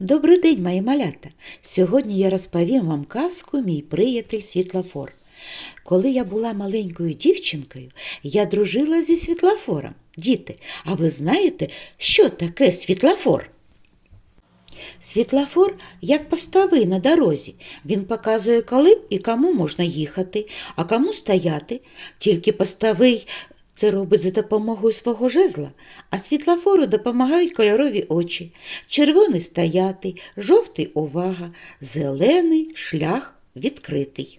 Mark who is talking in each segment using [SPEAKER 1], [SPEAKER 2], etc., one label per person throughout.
[SPEAKER 1] Добрий день, мої малята! Сьогодні я розповім вам казку Мій приятель Світлофор. Коли я була маленькою дівчинкою, я дружила зі світлофором. Діти, а ви знаєте, що таке світлофор? Світлофор як постовий на дорозі. Він показує, коли і кому можна їхати, а кому стояти. Тільки постовий це робить за допомогою свого жезла, а світлофору допомагають кольорові очі. Червоний стояти, жовтий увага, зелений шлях відкритий.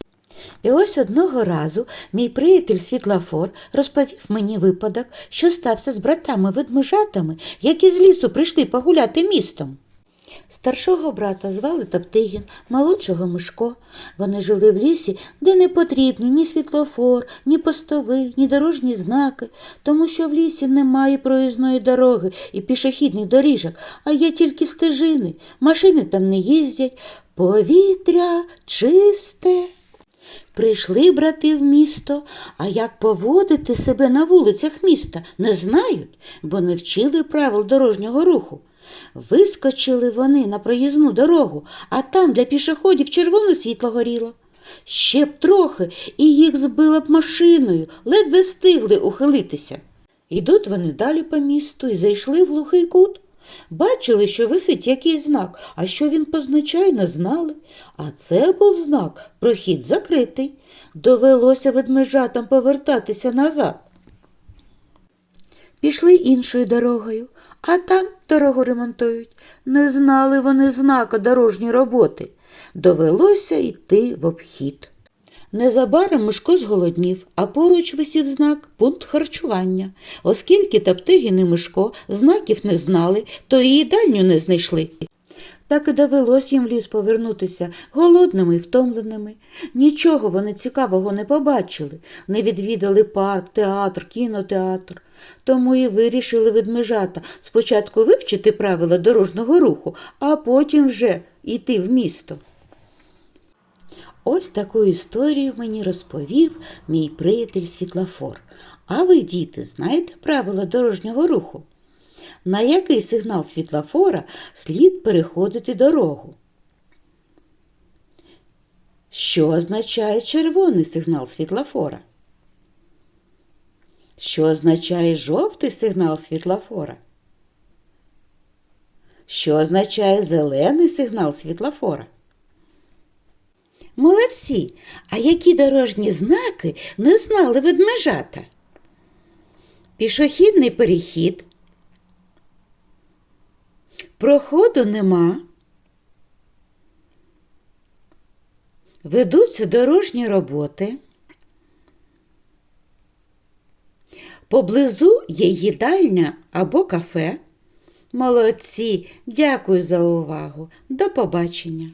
[SPEAKER 1] І ось одного разу мій приятель Світлофор розповів мені випадок, що стався з братами-ведмежатами, які з лісу прийшли погуляти містом. Старшого брата звали Топтигін, молодшого Мишко. Вони жили в лісі, де не потрібні ні світлофор, ні постовий, ні дорожні знаки, тому що в лісі немає проїзної дороги і пішохідних доріжок, а є тільки стежини. Машини там не їздять, повітря чисте. Прийшли брати в місто, а як поводити себе на вулицях міста, не знають, бо не вчили правил дорожнього руху. Вискочили вони на проїзну дорогу, а там для пішоходів червоне світло горіло. Ще б трохи, і їх збило б машиною, ледве встигли ухилитися. Ідуть вони далі по місту і зайшли в глухий кут. Бачили, що висить якийсь знак, а що він позначає, не знали. А це був знак прохід закритий. Довелося ведмежатам повертатися назад. Пішли іншою дорогою, а там дорогу ремонтують. Не знали вони знака дорожньої роботи. Довелося йти в обхід. Незабаром Мишко зголоднів, а поруч висів знак пункт харчування. Оскільки Таптигін і Мишко знаків не знали, то і їдальню не знайшли. Так і довелось їм в ліс повернутися голодними і втомленими. Нічого вони цікавого не побачили, не відвідали парк, театр, кінотеатр. Тому і вирішили ведмежата спочатку вивчити правила дорожнього руху, а потім вже йти в місто. Ось таку історію мені розповів мій приятель Світлофор. А ви, діти, знаєте правила дорожнього руху? На який сигнал світлофора слід переходити дорогу? Що означає червоний сигнал світлофора? Що означає жовтий сигнал світлофора? Що означає зелений сигнал світлофора? Молодці, а які дорожні знаки не знали ведмежата? Пішохідний перехід. Проходу нема. Ведуться дорожні роботи. Поблизу є їдальня або кафе. Молодці, дякую за увагу. До побачення.